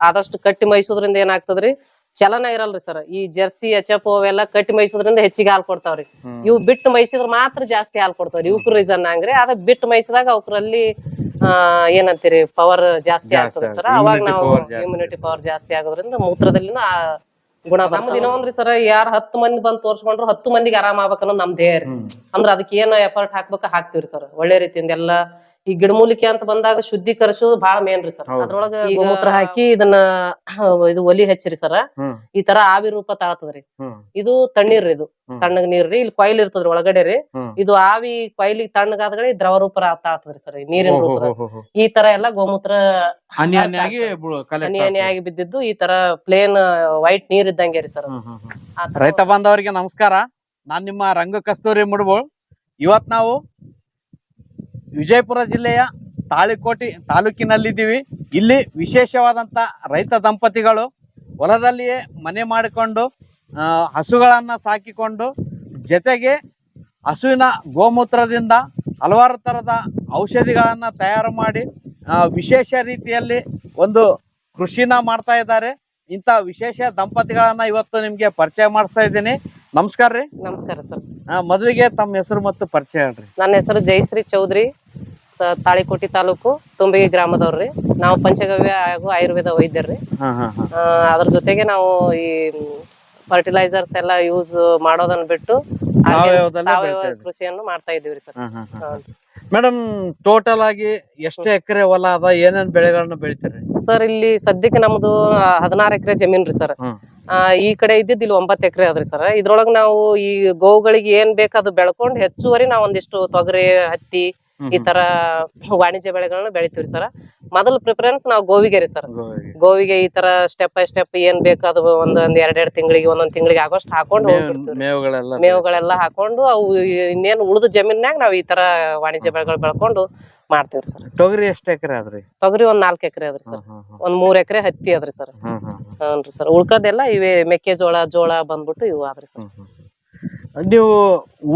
ಆದಷ್ಟು ಕಟ್ಟಿ ಮೈಸೋದ್ರಿಂದ ಏನಾಗ್ತದ್ರಿ? ಚಲನ ಇರಲ್ರಿ ಸರ್. ಈ ಜರ್ಸಿ ಎಚ್ ಎಫ್ ಅವೆಲ್ಲ ಕಟ್ಟಿ ಮೈಸೋದ್ರಿಂದ ಹೆಚ್ಚಿಗೆ ಹಾಲು ಕೊಡ್ತಾವ್ರಿ. ಇವು ಬಿಟ್ಟು ಮೈಸಿದ್ರ ಮಾತ್ರ ಜಾಸ್ತಿ ಹಾಲು ಕೊಡ್ತಾವ್ರಿ. ಇವಕ್ಕೂ ರೀಸನ್ ಹಂಗ್ರಿ. ಅದ ಬಿಟ್ಟು ಮೈಸಿದಾಗ ಅವಕ್ರಲ್ಲಿ ಆ ಏನಂತೀರಿ ಪವರ್ ಜಾಸ್ತಿ ಆಗ್ತದ ಸರ್. ಅವಾಗ ನಾವು ಇಮ್ಯುನಿಟಿ ಪವರ್ ಜಾಸ್ತಿ ಆಗೋದ್ರಿಂದ ಮೂತ್ರದಲ್ಲಿನ ಆ ಗುಣ ನಮ್ದು ಇನ್ನೊಂದ್ರಿ ಸರ್ ಯಾರ್ ಹತ್ತು ಮಂದಿ ಬಂದ್ ತೋರ್ಸ್ಕೊಂಡ್ರು ಹತ್ತು ಮಂದಿಗೆ ಆರಾಮ ಆಗ್ಬೇಕನ್ನೋದು ನಮ್ ಧ್ಯೇಯ ರೀ. ಅಂದ್ರ ಅದಕ್ಕೆ ಏನ್ ಎಫರ್ಟ್ ಹಾಕ್ಬೇಕು ಹಾಕ್ತಿವ್ರಿ ಸರ್. ಒಳ್ಳೆ ರೀತಿಯಿಂದ ಎಲ್ಲ ಈ ಗಿಡಮೂಲಿಕೆ ಅಂತ ಬಂದಾಗ ಶುದ್ಧೀಕರಿಸೋದು ಬಹಳ ಮೇನ್ ರೀ ಸರ್ ಹೌದು. ಅದ್ರೊಳಗ ಗೋಮೂತ್ರ ಹಾಕಿ ಇದನ್ನ ಇದು ಒಲಿ ಹಚ್ಚಿರಿ ಸರ್ ಹ್ಮ್. ಈ ತರ ಆವಿ ರೂಪ ತಾಳ್ತದ್ರಿ ಹ್ಮ್. ಇದು ತಣ್ಣೀರ್ ರೀ ಇದು ಹ್ಮ್. ತಣ್ಣಗ್ ನೀರ್ ರೀ ಇಲ್ಲಿ ಕೊಯ್ಲ್ ಇರ್ತದ್ರಿ ಒಳಗಡೆ ರೀ ಹ್ಮ್. ಇದು ಆವಿ ಕೊಯ್ಲಿಗೆ ತಣ್ಣಗಾದ್ಗಡೆ ದ್ರವ ರೂಪ ರಾ- ತಾಳ್ತದ್ರಿ ಸರ್ ನೀರಿನ ರೂಪ ಹೋ, ರೂಪದಾಗ ಹೋ, ಹೋ, ಹೋ. ಈ ತರ ಎಲ್ಲ ಗೋಮೂತ್ರ ಹನಿ ಹನಿಯಾಗಿ ಬು- ಹನಿ ಹನಿ ಆಗ್ತದೆ. ಆಗಿ ಬಿದ್ದಿದ್ದು ಈ ತರ ಪ್ಲೇನ್ ವೈಟ್ ನೀರ್ ಇದ್ದಂಗೆ ರೀ ಸರ್. ರೈತ ಬಾಂಧವರಿಗೆ ನಮಸ್ಕಾರ ನಾನ್ ನಿಮ್ಮ ರಂಗ ಕಸ್ತೂರಿ ಮುಡ್ಬೋಳ್ ಇವತ್ ನಾವು ವಿಜಯಪುರ ಜಿಲ್ಲೆಯ ತಾಳಿಕೋಟಿ ತಾಲೂಕಿನಲ್ಲಿದ್ದೀವಿ. ಇಲ್ಲಿ ವಿಶೇಷವಾದಂತ ರೈತ ದಂಪತಿಗಳು ಹೊಲದಲ್ಲಿಯೇ ಮನೆ ಮಾಡಿಕೊಂಡು ಹಸುಗಳನ್ನ ಸಾಕಿಕೊಂಡು, ಜೊತೆಗೆ ಹಸುವಿನ ಗೋಮೂತ್ರದಿಂದ ಹಲವಾರು ಥರದ ಔಷಧಿಗಳನ್ನ ತಯಾರು ಮಾಡಿ ವಿಶೇಷ ರೀತಿಯಲ್ಲಿ ಒಂದು ಕೃಷಿನ ಮಾಡ್ತಾ ಇದ್ದಾರೆ. ಇಂಥ ವಿಶೇಷ ದಂಪತಿಗಳನ್ನ ಇವತ್ತು ನಿಮಗೆ ಪರಿಚಯ ಮಾಡಿಸ್ತಾ ಇದ್ದೀನಿ. ನಮಸ್ಕಾರ ರೀ. ನಮಸ್ಕಾರ ಸರ್. ಮೊದಲಿಗೆ ತಮ್ಮ ಹೆಸರು ಮತ್ತು ಪರಿಚಯ ಹೇಳ್ರಿ. ನನ್ನ ಹೆಸರು ಜಯಶ್ರೀ ಚೌಧರಿ ತ- ತಾಳಿಕೋಟಿ ತಾಲೂಕು ತುಂಬಿಗೆ ಗ್ರಾಮದವ್ರಿ ನಾವು ಪಂಚಗವ್ಯ ಹಾಗೂ ಆಯುರ್ವೇದ ವೈದ್ಯರ್ರಿ ಹಾ ಹಾ ಹಾ. ಆ, ಅದ್ರ ಜೊತೆಗೆ ನಾವು ಈ ಫರ್ಟಿಲೈಸರ್ಸ್ ಎಲ್ಲ ಯೂಸ್ ಮಾಡೋದನ್ನ ಬಿಟ್ಟು ಸಾವಯವದಲ್ಲೇ ಸಾವಯವ ಬೆಳಿತಾ ಇದ್ರಿ. ಕೃಷಿಯನ್ನು ಮಾಡ್ತಾ ಇದೀವಿ ಸರ್. ಹಾ ಹಾ. ಹಾ. ಮೇಡಮ್ ಟೋಟಲ್ ಆಗಿ ಎಷ್ಟು ಎಕರೆ ಹೊಲ ಅದ ಏನೇನ್ ಬೆಳೆಗಳನ್ನ ಬೆಳಿತೀರಿ? ಸರ್ ಇಲ್ಲಿ ಸದ್ಯಕ್ಕೆ ನಮ್ದು ಹದಿನಾರು ಎಕರೆ ಜಮೀನ್ ರೀ ಸರ್. ಈ ಕಡೆ ಇದ್ದಿದ್ದು ಇಲ್ಲಿ ಒಂಬತ್ತು ಎಕರೆ ಅದ್ರಿ ಸರ್. ಇದ್ರೊಳಗೆ ನಾವು ಈ ಗೋವುಗಳಿಗೆ ಏನ್ ಬೇಕು ಅದು ಬೆಳ್ಕೊಂಡ್ ಹೆಚ್ಚುವರಿ ನಾವು ಒಂದಿಷ್ಟು ತೊಗರಿ ಹತ್ತಿ ಈ ತರ ವಾಣಿಜ್ಯ ಬೆಳೆಗಳನ್ನ ಬೆಳಿತೀವಿ ಸರ್. ಮೊದಲ ಪ್ರಿಫರೆನ್ಸ್ ನಾವು ಗೋವಿಗೆ ರೀ ಸರ್. ಗೋವಿಗೆ. ಈ ತರ ಸ್ಟೆಪ್ ಬೈ ಸ್ಟೆಪ್ ಏನ್ ಬೇಕು ಅದು ಒಂದೊಂದ್ ಎರಡ್ ತಿಂಗಳಿಗೆ ಒಂದೊಂದ್ ತಿಂಗಳಿಗೆ ಆಗೋಷ್ಟು ಹಾಕೊಂಡು ಹೋಗ್ಬಿಡ್ತೀವಿ ಮೇವುಗಳೆಲ್ಲ ಹಾಕೊಂಡು ಅವು ಇನ್ನೇನ್ ಉಳಿದ ಜಮೀನ್ಯಾಗ ನಾವ್ ಈ ತರ ವಾಣಿಜ್ಯ ಬೆಳೆಗಳು ಬೆಳ್ಕೊಂಡು ಮಾಡ್ತೀವ್ರಿ ಸರ್. ತೊಗರಿ ಎಷ್ಟು ಎಕರೆ ಅದ್ರಿ ತೊಗರಿ ಒಂದ್ ನಾಲ್ಕ್ ಎಕರೆ ಅದ್ರಿ ಸರ್. ಒಂದ್ ಮೂರ್ ಎಕರೆ ಹತ್ತಿ ಅದ್ರಿ ಸರ್. ಹ್ಮ್, ಸರ್. ಉಳ್ಕದೆಲ್ಲ ಇವೆ ಮೆಕ್ಕೆಜೋಳ ಜೋಳ ಬಂದ್ಬಿಟ್ಟು ಇವು ಆದ್ರಿ ಸರ್. ಹ್ಮ್, ಹ್ಮ್, ಹ್ಮ್. ನೀವು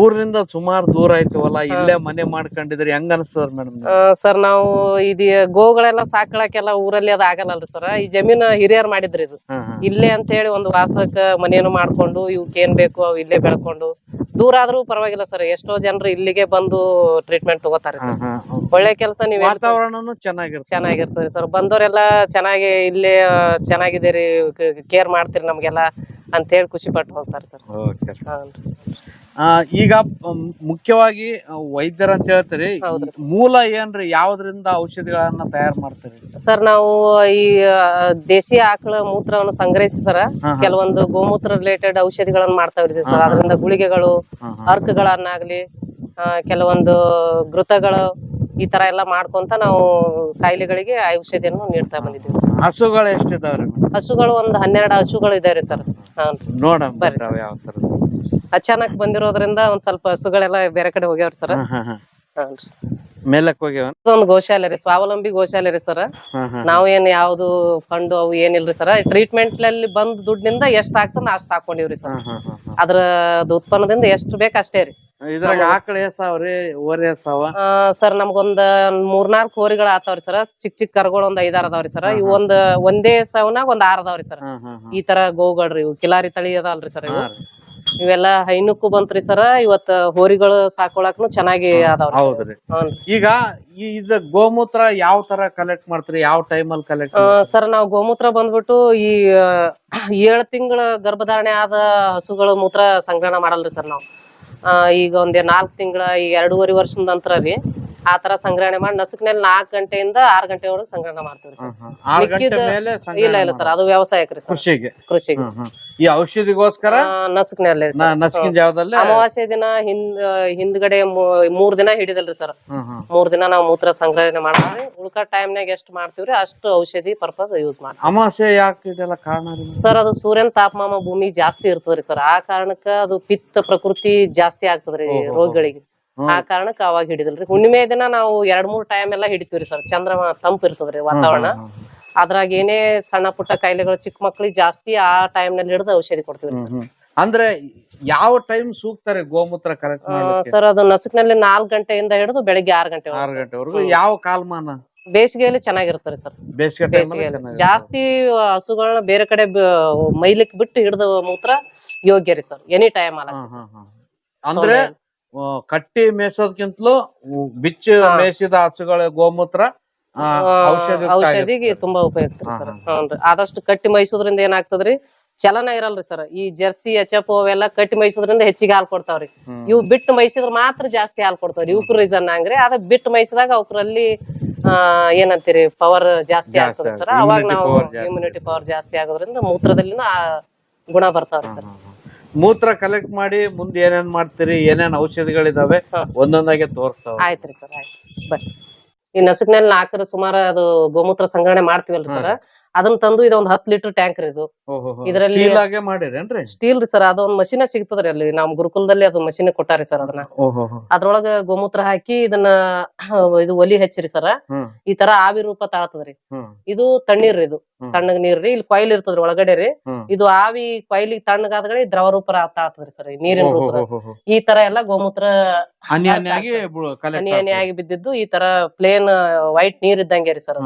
ಊರಿನಿಂದ ಸುಮಾರು ದೂರ ಆಯ್ತವಲ್ಲ ಇಲ್ಲೇ ಮನೆ ಮಾಡ್ಕೊಂಡಿದ್ರಿ ಹೆಂಗ ಅನ್ಸ್ತದ ಮೇಡಮ್ ಸರ್ ನಾವು ಇದು ಗೋಗಳೆಲ್ಲ ಸಾಕಳಕ್ಕೆಲ್ಲ ಊರಲ್ಲಿ ಅದ ಆಗಲ್ಲಲ್ರಿ ಸರ್. ಈ ಜಮೀನ್ ಹಿರಿಯರ್ ಮಾಡಿದ್ರಿ ಇದು. ಇಲ್ಲೇ ಅಂತ ಹೇಳಿ ಒಂದು ವಾಸಕ್ಕ ಮನೇನು ಮಾಡ್ಕೊಂಡು ಇವಕ್ಕೆ ಏನ್ ಬೇಕು ಅವು ಇಲ್ಲೇ ಬೆಳ್ಕೊಂಡು. ದೂರ ಆದ್ರೂ ಪರವಾಗಿಲ್ಲ ಸರ್. ಎಷ್ಟೋ ಜನರು ಇಲ್ಲಿಗೆ ಬಂದು ಟ್ರೀಟ್ಮೆಂಟ್ ತಗೋತಾರೆ ಸರ್. ಒಳ್ಳೆ ಕೆಲಸ ನೀವು ವಾತಾವರಣ ವಾತಾವರಣನು ಚೆನ್ನಾಗಿರ್ತದೆ ಚೆನ್ನಾಗಿರ್ತದೆ ಸರ್. ಬಂದವರೆಲ್ಲ ಚೆನ್ನಾಗಿ ಇಲ್ಲೇ ಚೆನ್ನಾಗಿದೆ ರೀ ಕೇರ್ ಮಾಡ್ತೀರಿ ನಮ್ಗೆಲ್ಲ. ಅಂತ ಹೇಳಿ ಖುಷಿ ಪಟ್ಟು ಹೋಗ್ತಾರೆ ಸರ್. ಆ, ಈಗ ಮ್, ಮುಖ್ಯವಾಗಿ ವೈದ್ಯರ ಅಂತ ಹೇಳ್ತಾರೆ ಹೌದ್ರಿ. ಮೂಲ ಏನ್ರಿ ಯಾವ್ದ್ರಿಂದ ಔಷಧಿಗಳನ್ನ ತಯಾರು ಮಾಡ್ತಾರೆ ಸರ್ ನಾವು ಈ ಆ, ದೇಶಿ ಆಕಳ ಮೂತ್ರವನ್ನು ಸಂಗ್ರಹಿಸಿ ಸರ್ ಹಾ. ಕೆಲವೊಂದು ಗೋಮೂತ್ರ ರಿಲೇಟೆಡ್ ಔಷಧಿಗಳನ್ನ ಮಾಡ್ತಾವ್ರಿ ಹಾ, ಸರ್ ಹಾ. ಅದರಿಂದ ಗುಳಿಗೆಗಳು ಹಾ, ಹಾ. ಅರ್ಕಗಳನ್ನಾಗ್ಲಿ ಆ, ಕೆಲವೊಂದು ಘೃತಗಳು ಈ ತರ ಎಲ್ಲ ಮಾಡ್ಕೊಂತ ನಾವು ಕಾಯಿಲೆಗಳಿಗೆ ಔಷಧಿಯನ್ನು ನೀಡ್ತಾ ಬಂದಿದ್ದೀವಿ. ಸರ್ ಹಸುಗಳು ಎಷ್ಟಿದಾವ್ರಿ ಹಸುಗಳು ಒಂದು ಹನ್ನೆರಡು ಹಸುಗಳು ಇದಾವೆ ಸರ್. ಬರ್ರಿ ಬರ್ತಾವ ಯಾವ ತರ ಅಚಾನಕ್ ಬಂದಿರೋದ್ರಿಂದ ಒಂದ್ ಸ್ವಲ್ಪ ಹಸುಗಳೆಲ್ಲ ಬೇರೆ ಕಡೆ ಹೋಗ್ಯಾವ್ರಿ ಸರ್. ಹಾನ್ರಿ ಮೇಲಕ್ ಹೋಗ್ಯಾವ? ಗೋಶಾಲೆ ರೀ ಸ್ವಾವಲಂಬಿ ಗೋಶಾಲೆ ರೀ ಸರ್ ನಾವು ಏನ್ ಯಾವ್ದು ಫಂಡ್ ಅವು ಏನಿಲ್ರಿ ಸರ್. ಟ್ರೀಟ್ಮೆಂಟ್ ಅಲ್ಲಿ ಬಂದ್ ದುಡ್ಡಿನಿಂದ ಎಷ್ಟ್ ಆಗ್ತದ ಅಷ್ಟ್ ಹಾಕೊಂಡಿವ್ರಿ ಸರ್. ಅದ್ರ ಉತ್ಪನ್ನದಿಂದ ಎಷ್ಟ್ ಬೇಕ್ ಅಷ್ಟೇ ರೀ. ಇದ್ರಾಗ ಆಕಳ ಓರಿ ಸರ್ ನಮ್ಗೊಂದ್ ಮೂರ್ನಾಲ್ಕು ಹೋರಿಗಳ ಆತಾವ್ರಿ ಸರ್. ಚಿಕ್ಕ ಚಿಕ್ಕ ಕರ್ಗಳು ಒಂದ್ ಐದಾರ್ ಅದಾವ್ರಿ ಸರ್. ಇವ್ ಒಂದ್ ಒಂದೇ ಸವನಾಗ ಒಂದ್ ಆರ್ ಅದಾವ್ರಿ ಸರ್. ಈ ತರ ಗೋಗಳ್ರಿ ಇವು. ಕಿಲಾರಿ ತಳಿ ಅದಾವಲ್ರಿ ಸರ್ ಇವು. ಇವೆಲ್ಲ ಹೈನುಕ್ಕು ಬಂತ್ರಿ ಸರ್. ಇವತ್ತ ಹೋರಿಗಳು ಸಾಕೊಳಕ್ನು ಚೆನ್ನಾಗಿ ಅದಾವ್ರಿ ಈಗ ಈ ಇದ ಗೋಮೂತ್ರ ಯಾವ ತರ ಕಲೆಕ್ಟ್ ಮಾಡ್ತೀರಿ? ಯಾವ ಟೈಮ್ ಅಲ್ಲಿ ಕಲೆಕ್ಟ್ ಸರ್ ನಾವು ಗೋಮೂತ್ರ ಬಂದ್ಬಿಟ್ಟು ಈ ಏಳು ತಿಂಗಳ ಗರ್ಭಧಾರಣೆ ಆದ ಹಸುಗಳ ಮೂತ್ರ ಸಂಗ್ರಹಣ ಮಾಡಲ್ರಿ ಸರ್ ನಾವು. ಈಗ ಒಂದ್ ನಾಲ್ಕ್ ತಿಂಗಳ ಈಗ ಎರಡೂವರೆ ವರ್ಷದ ನಂತರ ರೀ. ಆ ತರ ಸಂಗ್ರಹಣೆ ಮಾಡಿ ನಸುಕ್ನಲ್ಲಿ ನಾಲ್ಕು ಗಂಟೆಯಿಂದ ಆರ್ ಗಂಟೆವರೆಗೂ ಸಂಗ್ರಹಣ ಮಾಡ್ತೀವಿ ಸರ್. ಆರ್ ಗಂಟೆ ಮಿಕ್ಕಿದ- ಮೇಲೆ ಇಲ್ಲ ಸಂಗ್ರಹಣೆ ಇಲ್ಲ ಸರ್ ಅದು ವ್ಯವಸಾಯಕ್ಕೆ ರೀ ಸರ್. ಕೃಷಿಗೆ. ಕೃಷಿಗೆ. ಹ್ಮ್, ಹ್ಮ್. ಈ ಔಷಧಿಗೋಸ್ಕರ ನಸುಕ್ನಲ್ಲಿ ನ- ನಸುಕಿನ ಜಾವದಲ್ಲೇ ಅಮಾವಾಸ್ಯೆ ದಿನ ಹಿಂದ್ ಹಿಂದ್ಗಡೆ ಮೂ- ಮೂರ್ ದಿನ ಹಿಡಿದಲ್ರಿ ಸರ್. ಹ್ಮ್, ಹ್ಮ್. ಮೂರ್ ದಿನ ನಾವು ಮೂತ್ರ ಸಂಗ್ರಹಣೆ ಮಾಡ್ತೀವಿ ಉಳ್ಕ ಟೈಮ್ನಾಗ ಎಷ್ಟ್ ಮಾಡ್ತೀವ್ರಿ ಅಷ್ಟು ಔಷಧಿ ಪರ್ಪಸ್ ಯೂಸ್ ಮಾಡ್ತೀವಿ ಅಮಾವಾಸ್ಯೆ ಯಾಕೆ ಇದೆಲ್ಲ ಕಾರಣ? ಸರ್ ಅದು ಸೂರ್ಯನ ತಾಪಮಾನ ಭೂಮಿ ಜಾಸ್ತಿ ಇರ್ತದ್ರಿ ಸರ್. ಆ ಕಾರಣಕ್ಕ ಅದು ಪಿತ್ತ ಪ್ರಕೃತಿ ಜಾಸ್ತಿ ಆಗ್ತದ್ರಿ ರೋಗಗಳಿಗೆ. ಆ ಕಾರಣಕ್ಕ ಅವಾಗ ಹಿಡಿದಿಲ್ರಿ. ಹುಣ್ಣಿಮೆ ದಿನ ನಾವು ಎರಡ್ ಮೂರ್ ಟೈಮ್ ಎಲ್ಲಾ ಹಿಡಿತೀವ್ರಿ ಸರ್. ಚಂದ್ರಮ ತಂಪ್ ಇರ್ತದ್ರಿ ವಾತಾವರಣ. ಅದ್ರಾಗ ಏನೇ ಸಣ್ಣ ಪುಟ್ಟ ಕಾಯಿಲೆಗಳು ಚಿಕ್ಕ ಮಕ್ಳಿಗೆ ಜಾಸ್ತಿ ಆ ಟೈಮ್ನಲ್ಲಿ ಹಿಡಿದು ಔಷಧಿ ಕೊಡ್ತೀವ್ರಿ ಸರ್. ಅಂದ್ರೆ ಯಾವ ಟೈಮ್ ಸೂಕ್ತಾರೆ ಗೋಮೂತ್ರ ಕರೆಕ್ಟ್ ಸರ್ ಅದು ನಸುಕ್ನಲ್ಲಿ ನಾಲ್ಕ್ ಗಂಟೆಯಿಂದ ಹಿಡಿದು ಬೆಳಿಗ್ಗೆ ಆರ್ ಗಂಟೆ ಆರು ಗಂಟೆವರೆಗೂ. ಯಾವ ಕಾಲಮಾನ? ಬೇಸಿಗೆಯಲ್ಲಿ ಚೆನ್ನಾಗಿರ್ತಾರೆ ಸರ್. ಬೇಸಿಗೆ ಬೇಸಿಗೆಯಲ್ಲಿ. ಜಾಸ್ತಿ ಹಸುಗಳನ್ನ ಬೇರೆ ಕಡೆ ಮೈಲಿಕ್ ಬಿಟ್ಟು ಹಿಡಿದ ಮೂತ್ರ ಯೋಗ್ಯ ರೀ ಸರ್. ಎನಿ ಟೈಮ್ ಅಲ್ಲ ಅಂದ್ರೆ ಕಟ್ಟಿ ಮೇಸೋದ್ಕಿಂತಲೂ ಬಿಚ್ಚಿ. ಮೇಯಿಸಿದ ಹಸುಗಳ ಗೋಮೂತ್ರ ಔಷಧಿಗೆ ತುಂಬಾ ಉಪಯುಕ್ತ ಸರ್. ಹ್ಞೂ ಆದಷ್ಟು ಕಟ್ಟಿ ಮೈಸೋದ್ರಿಂದ ಏನಾಗ್ತದ್ರಿ? ಚಲನ ಇರಲ್ರಿ ಸರ್. ಈ ಜರ್ಸಿ ಎಚ್ ಎಫ್ ಅವೆಲ್ಲ ಕಟ್ಟಿ ಮೈಸೋದ್ರಿಂದ ಹೆಚ್ಚಿಗೆ ಹಾಲು ಕೊಡ್ತಾವ್ರಿ. ಇವು ಬಿಟ್ಟು ಮೈಸಿದ್ರ ಮಾತ್ರ ಜಾಸ್ತಿ ಹಾಲು ಕೊಡ್ತಾವ್ರಿ. ಇವಕ್ರ ರೀಸನ್ ಹಂಗ್ರಿ. ಅದ ಬಿಟ್ಟು ಮೈಸಿದಾಗ ಅವ್ರಲ್ಲಿ ಆ ಏನಂತೀರಿ ಪವರ್ ಜಾಸ್ತಿ ಆಗ್ತದ ಸರ್. ಅವಾಗ ನಾವು ಇಮ್ಯುನಿಟಿ ಪವರ್ ಜಾಸ್ತಿ ಆಗೋದ್ರಿಂದ ಮೂತ್ರದಲ್ಲಿನ ಆ ಗುಣ ಬರ್ತಾವ್ರಿ ಸರ್. ಮೂತ್ರ ಕಲೆಕ್ಟ್ ಮಾಡಿ ಮುಂದೆ ಏನೇನ್ ಮಾಡ್ತೀರಿ ಏನೇನ್ ಔಷಧಿಗಳಿದಾವೆ ಒಂದೊಂದಾಗಿ ತೋರಿಸ್ತಾವ. ಆಯ್ತ್ರಿ ಸರ್ ಆಯ್ತು. ಬರ್ರಿ ಈ ನಸುಕ್ನಲ್ಲಿ ನಾಲ್ಕರ ಸುಮಾರು ಅದು ಗೋಮೂತ್ರ ಸಂಗ್ರಹಣೆ ಮಾಡ್ತೀವಲ್ರಿ. ಸರ್? ಅದನ್ನ ತಂದು ಇದೊಂದ್ ಹತ್ತು ಲೀಟರ್ ಟ್ಯಾಂಕ್ ರೀ ಇದು. ಇದರಲ್ಲಿ ಸ್ಟೀಲ್ ರೀ ಸರ್ ಅದೊಂದ್ ಮಷಿನ ಸಿಗ್ತದ್ರಿ ಅಲ್ಲಿ. ನಮ್ ಗುರುಕುಲದಲ್ಲಿ ಅದು ಮಷಿನ್ ಕೊಟ್ಟಾರಿ ಸರ್ ಅದನ್ನ. ಅದ್ರೊಳಗ ಗೋಮೂತ್ರ ಹಾಕಿ ಇದನ್ನ ಇದು ಒಲಿ ಹಚ್ಚಿರಿ ಸರ್ ಈ ತರ ಆವಿ ರೂಪ ತಾಳ್ತದ್ರಿ. ಇದು ತಣ್ಣೀರ್ ಇದು. ತಣ್ಣಗ್ ನೀರ್ ರೀ. ಇಲ್ಲಿ ಕೊಯ್ಲ್ ಇರ್ತದ್ರಿ ಒಳಗಡೆ ರೀ. ಇದು ಆವಿ ಕೊಯ್ಲಿ ತಣ್ಣಗಾದ್ಗಡೆ ದ್ರವ ರೂಪ ತಾಳ್ತದ್ರಿ ಸರ್ ನೀರಿನ ರೂಪ ರೂಪದ. ಈ ತರ ಎಲ್ಲಾ ಗೋಮೂತ್ರ ಹನಿ ಹನಿಯಾಗಿ ಬಿದ್ದಿದ್ದು ಈ ತರ ಪ್ಲೇನ್ ವೈಟ್ ನೀರ್ ಇದ್ದಂಗೆ ರೀ ಸರ್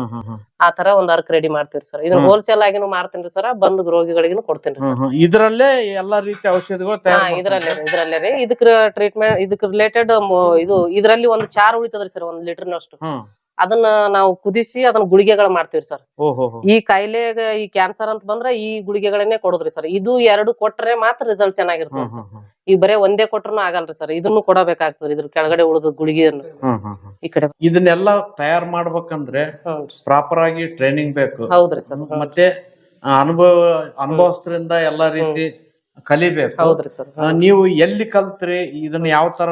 ಆ ತರ ಒಂದ್ ಅರ್ಕ್ ರೆಡಿ ಮಾಡ್ತೀವಿ ಸರ್ ಇದನ್ನ. ಹೋಲ್ಸೇಲ್ ಆಗಿನೂ ಮಾರ್ತೀನಿ ಸರ್ ಬಂದ್ ರೋಗಿಗಳಿಗೂ ಕೊಡ್ತೀನಿ ಸರ್ ಇದ್ರಲ್ಲೇ ಎಲ್ಲಾ ರೀತಿ ಔಷಧಿಗಳು ಹಾ ಇದ್ರಲ್ಲೇ ಇದ್ರಲ್ಲೇ ರೀ. ಇದಕ್ ಟ್ರೀಟ್ಮೆಂಟ್ ಇದಕ್ ರಿಲೇಟೆಡ್ ಇದು ಇದ್ರಲ್ಲಿ ಒಂದ್ ಚಾರ್ ಉಳಿತದ್ರಿ ಸರ್ ಒಂದ್ ಲೀಟರ್ ನಷ್ಟು. ಹ್ಮ್. ಅದನ್ನ ನಾವು ಕುದಿಸಿ ಅದನ್ನ ಗುಳಿಗೆಗಳು ಮಾಡ್ತೀವಿ ಸರ್. ಈ ಕಾಯಿಲೆಗ ಈ ಕ್ಯಾನ್ಸರ್ ಅಂತ ಬಂದ್ರ ಈ ಗುಳಿಗೆಗಳನ್ನೇ ಕೊಡೋದ್ರಿ ಸರ್. ಇದು ಎರಡು ಕೊಟ್ರೆ ಮಾತ್ರ ರಿಸಲ್ಟ್ ಚೆನ್ನಾಗಿರ್ತದೆ ಸರ್. ಈಗ ಬರೇ ಒಂದೇ ಕೊಟ್ರು ಆಗಲ್ರಿ ಸರ್. ಇದನ್ನು ಕೊಡಬೇಕಾಗ್ತದೆ ಇದ್ರ ಕೆಳಗಡೆ ಉಳಿದ ಗುಳಿಗೆಯನ್ನು. ಈ ಕಡೆ. ಇದನ್ನೆಲ್ಲ ತಯಾರು ಮಾಡ್ಬೇಕಂದ್ರೆ ಪ್ರಾಪರ್ ಆಗಿ ಟ್ರೈನಿಂಗ್ ಬೇಕು. ಹೌದ್ರಿ ಸರ್ ಮತ್ತೆ ಅನುಭವ ಅನುಭವಸ್ಥರಿಂದ ಎಲ್ಲಾ ರೀತಿ ಕಲಿಬೇಕು. ಹೌದ್ರಿ ಸರ್ ಆ, ನೀವು ಎಲ್ಲಿ ಕಲ್ತ್ರಿ? ಇದನ್ನ ಯಾವ ತರ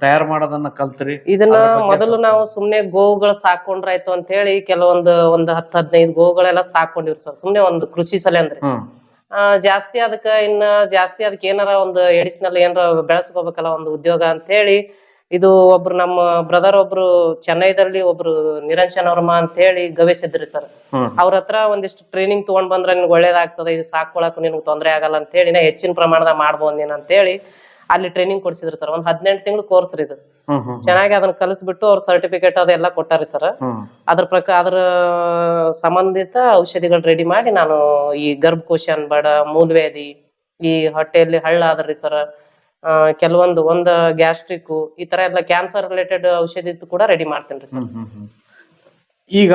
ತಯಾರು ಮಾಡೋದನ್ನ ಕಲ್ತ್ರಿ? ಇದನ್ನ ಅದ್ರ ಬಗ್ಗೆ ಮೊದಲು ಸ್ವಲ್ಪ- ನಾವು ಸುಮ್ನೆ ಗೋವುಗಳು ಸಾಕೊಂಡ್ರಾಯ್ತು ಅಂತ ಹೇಳಿ ಕೆಲವೊಂದು ಒಂದ್ ಹತ್ತ್ ಹದಿನೈದು ಗೋವುಗಳೆಲ್ಲ ಸಾಕೊಂಡಿವ್ರಿ ಸರ್ ಸುಮ್ನೆ ಒಂದು ಕೃಷಿ ಸಲ ಅಂದ್ರೆ. ಹ್ಮ್. ಜಾಸ್ತಿ ಅದಕ್ಕ ಇನ್ನ ಜಾಸ್ತಿ ಅದಕ್ಕೆ ಏನಾರ ಒಂದು ಎಡಿಷನಲ್ ಏನಾರ ಬೆಳೆಸ್ಕೋಬೇಕಲ್ಲ ಒಂದು ಉದ್ಯೋಗ ಅಂತ ಹೇಳಿ ಇದು ಒಬ್ರು ನಮ್ಮ ಬ್ರದರ್ ಒಬ್ರು ಚೆನ್ನೈದಲ್ಲಿ ಒಬ್ರು ನಿರಂಜನ್ ವರ್ಮ ಅಂತ ಹೇಳಿ ಗವಿಸಿದ್ರಿ ಸರ್ ಅವ್ರ ಹತ್ರ ಒಂದಿಷ್ಟು ಟ್ರೈನಿಂಗ್ ತಗೊಂಡ್ ಬಂದ್ರೆ ನಿನ್ಗೆ ಒಳ್ಳೇದಾಗ್ತದೆ ಇದು ಸಾಕೊಳಕ್ ನಿನ್ಗೆ ತೊಂದರೆ ಆಗಲ್ಲ ಅಂತ ಹೇಳಿ ನಾ ಹೆಚ್ಚಿನ ಪ್ರಮಾಣದಾಗ ಮಾಡ್ಬೋದು ನೀನ್ ಅಂತ ಹೇಳಿ ಅಲ್ಲಿ ಟ್ರೈನಿಂಗ್ ಕೊಡ್ಸಿದ್ರಿ ಸರ್ ಒಂದ್ ಹದಿನೆಂಟು ತಿಂಗಳು ಕೋರ್ಸ್ ರೀ ಇದು. ಚೆನ್ನಾಗಿ ಅದನ್ನ ಕಲಿಸ್ಬಿಟ್ಟು ಅವ್ರ ಸರ್ಟಿಫಿಕೇಟ್ ಅದೆಲ್ಲ ಕೊಟ್ಟಾರಿ ಸರ್ ಅದ್ರ ಪ್ರಕಾರ ಅದ್ರ ಸಂಬಂಧಿತ ಔಷಧಿಗಳು ರೆಡಿ ಮಾಡಿ ನಾನು ಈ ಗರ್ಭಕೋಶ ಅನ್ಬೇಡ ಮೂಲ್ವೇದಿ ಈ ಹೊಟ್ಟೆಯಲ್ಲಿ ಹಳ್ಳ ಆದ್ರಿ ಸರ್ ಕೆಲವೊಂದು ಒಂದ್ ಗ್ಯಾಸ್ಟ್ರಿಕ್ ಈ ತರ ಎಲ್ಲ ಕ್ಯಾನ್ಸರ್ ರಿಲೇಟೆಡ್ ಔಷಧಿ ಕೂಡ ರೆಡಿ ಮಾಡ್ತೇನ್ರಿ ಸರ್. ಈಗ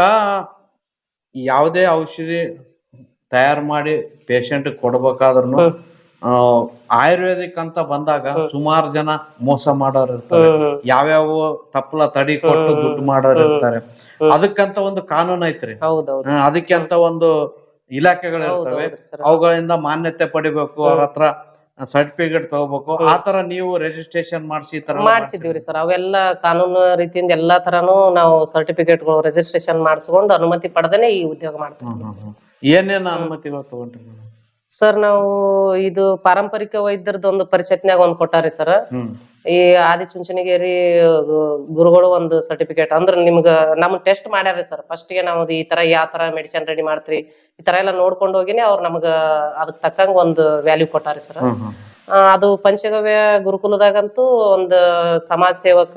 ಯಾವುದೇ ಔಷಧಿ ತಯಾರು ಮಾಡಿ ಪೇಷಂಟ್ ಕೊಡ್ಬೇಕಾದ್ರೂ. ಆಯುರ್ವೇದಿಕ್ ಅಂತ ಬಂದಾಗ. ಸುಮಾರು ಜನ ಮೋಸ ಮಾಡೋರು ಇರ್ತಾರೆ. ಯಾವ್ಯಾವ ತಪ್ಪಲ ತಡಿ ಕೊಟ್ಟು ದುಡ್ಡು ಮಾಡೋರು ಇರ್ತಾರೆ. ಅದಕ್ಕಂತ ಒಂದು ಕಾನೂನು ಐತ್ರಿ ಅದಕ್ಕೆ ಅಂತ ಒಂದು ಇಲಾಖೆಗಳು ಇರ್ತವೆ ಅವುಗಳಿಂದ ಮಾನ್ಯತೆ ಪಡಿಬೇಕು ಅವ್ರ ಹತ್ರ ಸರ್ಟಿಫಿಕೇಟ್ ತಗೋಬೇಕು. ಆ ತರ ನೀವು ರಿಜಿಸ್ಟ್ರೇಷನ್ ಮಾಡಿಸಿ ಈ ತರ ಎಲ್ಲ ಮಾಡ್ಸಿದೀವ್ರಿ ಸರ್. ಅವೆಲ್ಲ ಕಾನೂನು ರೀತಿಯಿಂದ ಎಲ್ಲಾ ತರಾನು ನಾವು ಸರ್ಟಿಫಿಕೇಟ್ಗಳು ರಿಜಿಸ್ಟ್ರೇಷನ್ ಮಾಡಿಸ್ಕೊಂಡು ಅನುಮತಿ ಪಡೆದೇ ಈ ಉದ್ಯೋಗ ಮಾಡ್ತೀವಿ ಏನೇನು ಹ್ಮ್. ಅನುಮತಿಗಳು ತಗೊಂಡ್ರಿ ನೀವು? ಸರ್ ನಾವು ಇದು ಪಾರಂಪರಿಕ ವೈದ್ಯರದ ಒಂದು ಪರಿಷತ್ನ್ಯಾಗ ಒಂದ್ ಕೊಟ್ಟಾರಿ ಸರ್. ಹ್ಮ್. ಈ ಆದಿಚುಂಚನಗಿರಿ ಗು- ಗುರುಗಳು ಒಂದು ಸರ್ಟಿಫಿಕೇಟ್ ಅಂದ್ರ ನಿಮ್ಗ ನಮ್ ಟೆಸ್ಟ್ ಮಾಡ್ಯಾರ್ರಿ ಸರ್ ಫಸ್ಟ್ಗೆ ನಾವು ಈ ತರ ಯಾವ ತರ ಮೆಡಿಸಿನ್ ರೆಡಿ ಮಾಡ್ತೀರಿ ಈ ತರ ಎಲ್ಲ ನೋಡ್ಕೊಂಡು ಹೋಗಿನಿ ಅವ್ರು ನಮಗ ಅದಕ್ ತಕ್ಕಂಗ ಒಂದು ವ್ಯಾಲ್ಯೂ ಕೊಟ್ಟಾರಿ ಸರ್ ಅದು ಪಂಚಗವ್ಯ ಗುರುಕುಲದಾಗಂತೂ ಒಂದು ಸಮಾಜ ಸೇವಕ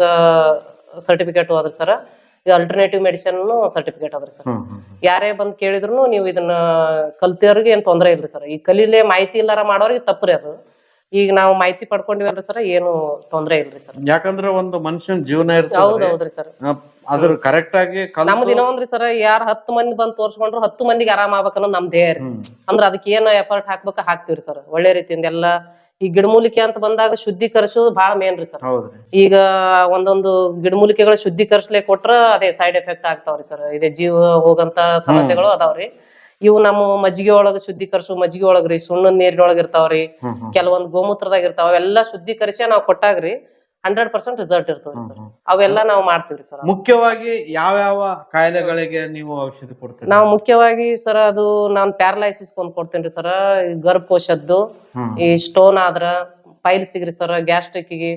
ಸರ್ಟಿಫಿಕೇಟ್ ಹೋದ್ರಿ ಸರ್ ಇದು ಅಲ್ಟರ್ನೇಟಿವ್ ಮೆಡಿಸಿನ್ ಸರ್ಟಿಫಿಕೇಟ್ ಅದ್ರಿ ಸರ್ ಯಾರೇ ಬಂದ್ ಕೇಳಿದ್ರು ನೀವು ಇದನ್ನ ಕಲ್ತಿಯವ್ರಿಗೆ ಏನ್ ತೊಂದ್ರೆ ಇಲ್ರಿ ಸರ್ ಈ ಕಲೀಲೆ ಮಾಹಿತಿ ಇಲ್ಲಾರ ಮಾಡೋರಿಗೆ ತಪ್ಪ್ರಿ ಅದು. ಈಗ ನಾವು ಮಾಹಿತಿ ಪಡ್ಕೊಂಡಿವಲ್ರಿ ಸರ್ ಏನು ತೊಂದ್ರೆ ಇಲ್ರಿ ಸರ್. ಯಾಕಂದ್ರೆ ಒಂದು ಮನುಷ್ಯನ ಜೀವನ ಹೌದ್ ಹೌದ್ರಿ ಸರ್. ಅದ್ರ ಕರೆಕ್ಟ್ ಆಗಿ ನಮ್ದು ಇನ್ನೊಂದ್ರಿ ಸರ್ ಯಾರ್ ಹತ್ತು ಮಂದಿ ಬಂದ್ ತೋರ್ಸ್ಕೊಂಡ್ರು ಹತ್ತು ಮಂದಿಗೆ ಆರಾಮ ಆಗ್ಬೇಕನ್ನ ನಮ್ ಧ್ಯೇಯ ರೀ. ಅಂದ್ರ ಅದಕ್ಕೆ ಏನ್ ಎಫರ್ಟ್ ಹಾಕ್ಬೇಕ ಹಾಕ್ತಿವ್ರಿ ಸರ್. ಒಳ್ಳೆ ರೀತಿಯಿಂದ ಎಲ್ಲಾ ಈ ಗಿಡಮೂಲಿಕೆ ಅಂತ ಬಂದಾಗ ಶುದ್ಧೀಕರಿಸೋದು ಬಹಳ ಮೇನ್ ರೀ ಸರ್. ಈಗ ಒಂದೊಂದು ಗಿಡಮೂಲಿಕೆಗಳ ಶುದ್ಧೀಕರಿಸಲೇ ಕೊಟ್ರ ಅದೇ ಸೈಡ್ ಎಫೆಕ್ಟ್ ಆಗ್ತಾವ್ರಿ ಸರ್. ಇದೇ ಜೀವ ಹೋಗಂತ ಸಮಸ್ಯೆಗಳು ಅದಾವ್ರಿ. ಇವು ನಮ್ಮ ಮಜ್ಜಿಗೆ ಒಳಗ ಶುದ್ಧೀಕರಿಸು ಮಜ್ಜಿಗೆ ಒಳಗ್ರಿ ಸುಣ್ಣದ ನೀರಿನೊಳಗ ಇರ್ತಾವ್ರಿ. ಕೆಲವೊಂದ್ ಗೋಮೂತ್ರದಾಗ ಇರ್ತಾವ ಅವೆಲ್ಲಾ ಶುದ್ಧೀಕರಿಸಿ ನಾವ್ ಕೊಟ್ಟಾಗ್ರಿ ಹಂಡ್ರೆಡ್ ಪರ್ಸೆಂಟ್ ರಿಸಲ್ಟ್ ಇರ್ತದೆ ಸರ್. ಅವೆಲ್ಲ ನಾವು ಮಾಡ್ತೀವ್ರಿ ಸರ್. ಮುಖ್ಯವಾಗಿ ಯಾವ ಯಾವ ಕಾಯಿಲೆಗಳಿಗೆ ನೀವು ಔಷಧಿ ಕೊಡ್ತೀರಿ? ನಾವು ಮುಖ್ಯವಾಗಿ ಸರ್ ಅದು ನಾನ್ ಪ್ಯಾರಲೈಸಿಸ್ ಒಂದ್ ಕೊಡ್ತೇನ್ರಿ ಸರ್. ಗರ್ಭಕೋಶದ್ದು ಈ ಸ್ಟೋನ್ ಆದ್ರ ಪೈಲ್ ಸಿಗ್ರಿ ಸರ್ ಗ್ಯಾಸ್ಟ್ರಿಕ್ಗೆ